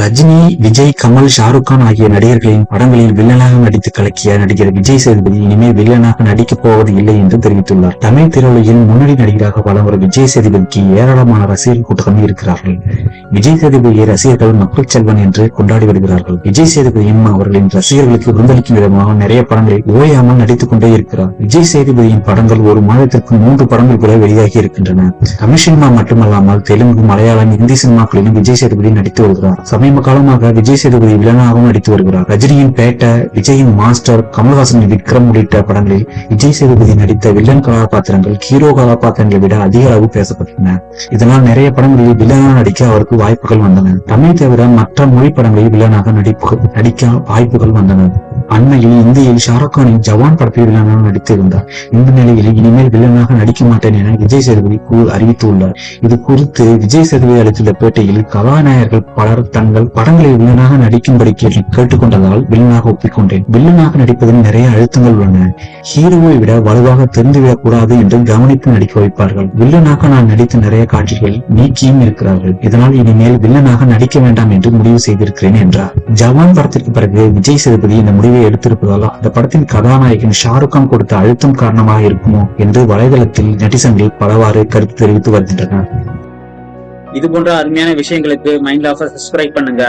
ரஜினி விஜய் கமல் ஷாருக் கான் ஆகிய நடிகர்களின் படங்களில் வில்லனாக நடித்து கலக்கிய நடிகர் விஜய் சேதுபதி இனிமேல் வில்லனாக நடிக்கப் போவது இல்லை என்று தெரிவித்துள்ளார். தமிழ் திரையுலகில் முன்னணி நடிகராக வலம் வரும் விஜய் சேதுபதிக்கு ஏராளமான ரசிகர் கூட்டம் இருக்கிறார்கள். விஜய் சேதுபதியை ரசிகர்கள் மக்கள் செல்வன் என்று கொண்டாடி வருகிறார்கள். விஜய் சேதுபதியும் அவர்களின் ரசிகர்களுக்கு விருந்தளிக்கும் விதமாக நிறைய படங்களில் ஓயாமல் நடித்துக் கொண்டே இருக்கிறார். விஜய் சேதுபதியின் படங்கள் ஒரு மாதத்திற்கு மூன்று படங்கள் கூட வெளியாகி இருக்கின்றன. தமிழ் சினிமா மட்டுமல்லாமல் தெலுங்கு மலையாளம் இந்தி சினிமாக்களிலும் விஜய் சேதுபதி நடித்து வருகிறார். சமீப காலமாக விஜய் சேதுபதி வில்லனாகவும் நடித்து வருகிறார். ரஜினியின் பேட்டை விஜயின் மாஸ்டர் கமல்ஹாசனின் விக்ரம் உள்ளிட்ட படங்களில் விஜய் சேதுபதி நடித்த வில்லன் கதாபாத்திரங்கள் ஹீரோ கதாபாத்திரங்களை விட அதிக அளவு பேசப்பட்டன. இதனால் நிறைய படங்களில் வில்லனாக நடிக்க அவருக்கு வாய்ப்புகள் வந்தன. தமிழ் தவிர மற்ற மொழி படங்களில் வில்லனாக நடிப்பு நடிக்க வாய்ப்புகள் வந்தன. அண்மையில் இந்தியில் ஷாருக் கானின் ஜவான் படத்தில் வில்லனாக நடித்திருந்தார். இந்த நிலையில் இனிமேல் வில்லனாக நடிக்க மாட்டேன் என விஜய் சேதுபதி அறிவித்துள்ளார். இது குறித்து விஜய் சேதுபதி அளித்துள்ள பேட்டியில் கதாநாயகர்கள் பலர் தன் தாங்கள் படங்களில் வில்லனாக நடிக்கும்படி கேட்டுக்கொண்டதால் வில்லனாக ஒப்பிக்கொண்டேன். வில்லனாக நடிப்பதில் நிறைய அழுத்தங்கள் உள்ளன. ஹீரோவை விட வலுவாக தெரிந்துவிடக் கூடாது என்று கவனித்து நடிக்க வைப்பார்கள். வில்லனாக நான் நடித்த நிறைய காட்சிகள் நீக்கியும் இருக்கிறார்கள். இதனால் இனிமேல் வில்லனாக நடிக்க வேண்டாம் என்று முடிவு செய்திருக்கிறேன் என்றார். ஜவான் படத்திற்கு பிறகு விஜய் சேதுபதி இந்த முடிவை எடுத்திருப்பதால் அந்த படத்தின் கதாநாயகன் ஷாருக் கான் கொடுத்த அழுத்தம் காரணமாக இருக்குமோ என்று வலைதளத்தில் நெட்டிசன்கள் பலவாறு கருத்து தெரிவித்து வருகின்றனர் இது போன்ற அருமையான விஷயங்களுக்கு மைண்ட் ஆஃப் சப்ஸ்கிரைப் பண்ணுங்க.